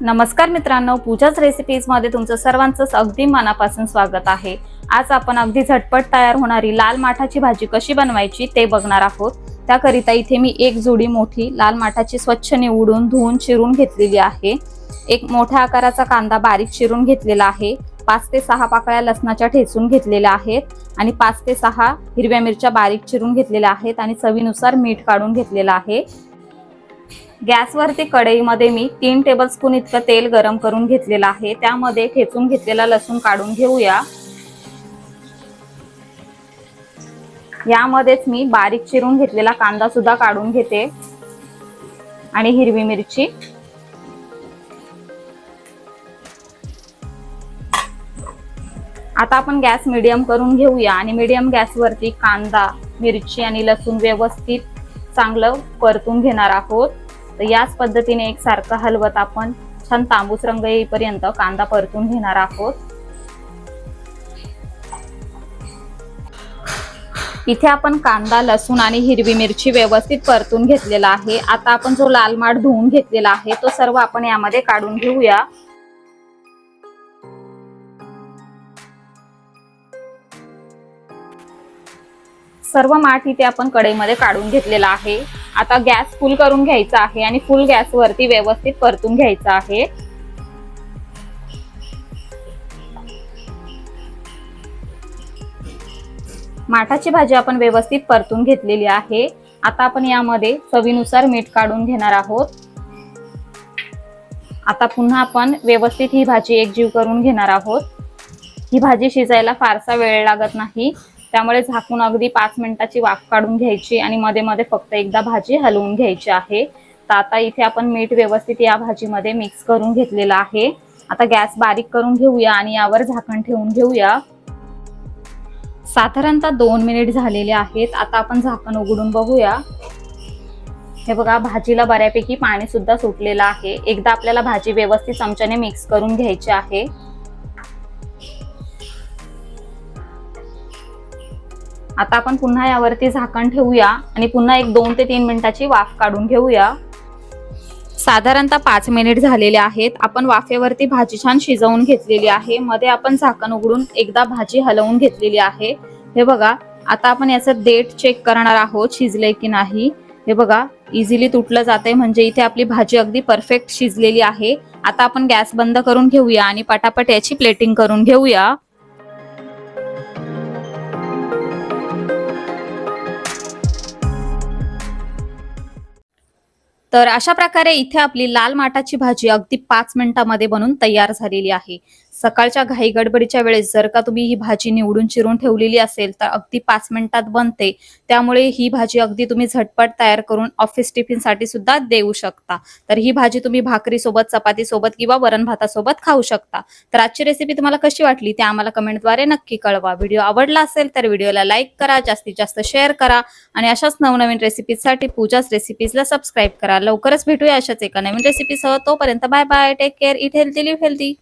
नमस्कार मित्रांनो पूजाच रेसिपीजमध्ये तुमचं सर्वांचंच अगदी मनापासून स्वागत आहे. आज आपण अगदी झटपट तयार होणारी लाल माठाची भाजी कशी बनवायची ते बघणार आहोत. त्याकरिता इथे मी एक जोडी मोठी लाल माठाची स्वच्छ निवडून धुवून चिरून घेतलेली आहे. एक मोठ्या आकाराचा कांदा बारीक चिरून घेतलेला आहे. पाच ते सहा पाकळ्या लसणाच्या ठेचून घेतलेल्या आहेत आणि पाच ते सहा हिरव्या मिरच्या बारीक चिरून घेतलेल्या आहेत आणि चवीनुसार मीठ काढून घेतलेलं आहे. गॅसवरती कढईमध्ये मी तीन टेबलस्पून इतकं तेल गरम करून घेतलेलं आहे. त्यामध्ये ठेचून घेतलेला लसूण काढून घेऊया. यामध्येच मी बारीक चिरून घेतलेला कांदा सुद्धा काढून घेते. आणि हिरवी मिरची. आता आपण गॅस मिडियम करून घेऊया आणि मिडियम गॅसवरती कांदा मिरची आणि लसूण व्यवस्थित चांगलं परतून घेणार आहोत. तर याच पद्धतीने एक सारखं हलवत आपण छान तांबूस रंग येईपर्यंत कांदा परतून घेणार आहोत. इथे आपण कांदा लसूण आणि हिरवी मिरची व्यवस्थित परतून घेतलेला आहे. आता आपण जो लाल माठ धुवून घेतलेला आहे तो सर्व आपण यामध्ये काढून घेऊया. सर्व माठ इथे आपण कढईमध्ये काढून घेतलेला आहे. आता गॅस फुल करून घ्यायचा आहे आणि फुल गॅसवरती व्यवस्थित परतून घ्यायचा आहे. माठाची भाजी आपण व्यवस्थित परतून घेतलेली आहे. आता आपण यामध्ये चवीनुसार मीठ काढून घेणार आहोत. आता पुन्हा आपण व्यवस्थित ही भाजी एकजीव करून घेणार आहोत. ही भाजी शिजायला फारसा वेळ लागत नाही. त्यामुळे झाकून अगदी पाच मिनिटाची वाफ काढून घ्यायची आणि मध्ये मध्ये फक्त एकदा भाजी हलवून घ्यायची आहे. तर आता इथे आपण मीठ व्यवस्थित या भाजीमध्ये मिक्स करून घेतलेलं आहे. आता गॅस बारीक करून घेऊया आणि यावर झाकण ठेवून घेऊया. साधारणतः दोन मिनिट झालेले आहेत. आता आपण झाकण उघडून बघूया. हे बघा भाजीला बऱ्यापैकी पाणी सुद्धा सुटलेलं आहे. एकदा आपल्याला भाजी व्यवस्थित चमच्याने मिक्स करून घ्यायची आहे. आता आपण पुन्हा यावरती झाकण ठेवूया आणि पुन्हा एक दोन ते तीन मिनिटाची वाफ काढून घेऊया. साधारणतः पाच मिनिट झालेले आहेत. आपण वाफेवरती भाजी छान शिजवून घेतलेली आहे. मध्ये आपण झाकण उघडून एकदा भाजी हलवून घेतलेली आहे. हे बघा आता आपण याचं देठ चेक करणार आहोत शिजले की नाही. हे बघा इझिली तुटलं जाते म्हणजे इथे आपली भाजी अगदी परफेक्ट शिजलेली आहे. आता आपण गॅस बंद करून घेऊया आणि पटापट याची प्लेटिंग करून घेऊया. तर अशा प्रकारे इथे आपली लाल माठाची भाजी अगदी पाच मिनिटांमध्ये बनून तयार झालेली आहे. सकाळच्या घाई गडबडीच्या वेळेस जर का तुम्ही ही भाजी निवडून चिरून ठेवलेली असेल तर अगदी पाच मिनिटात बनते. त्यामुळे ही भाजी अगदी तुम्ही झटपट तयार करून ऑफिस टिफिनसाठी सुद्धा देऊ शकता. तर ही भाजी तुम्ही भाकरी सोबत चपाती सोबत किंवा वरण भातासोबत खाऊ शकता. तर आजची रेसिपी तुम्हाला कशी वाटली ते आम्हाला कमेंटद्वारे नक्की कळवा. व्हिडिओ आवडला असेल तर व्हिडिओला लाईक करा जास्तीत जास्त शेअर करा आणि अशाच नवनवीन रेसिपीजसाठी पूजाच रेसिपीजला सबस्क्राईब करा. करा लवकरच भेटूया अशाच एका नवीन रेसिपीसह तोपर्यंत bye bye take care eat healthy live healthy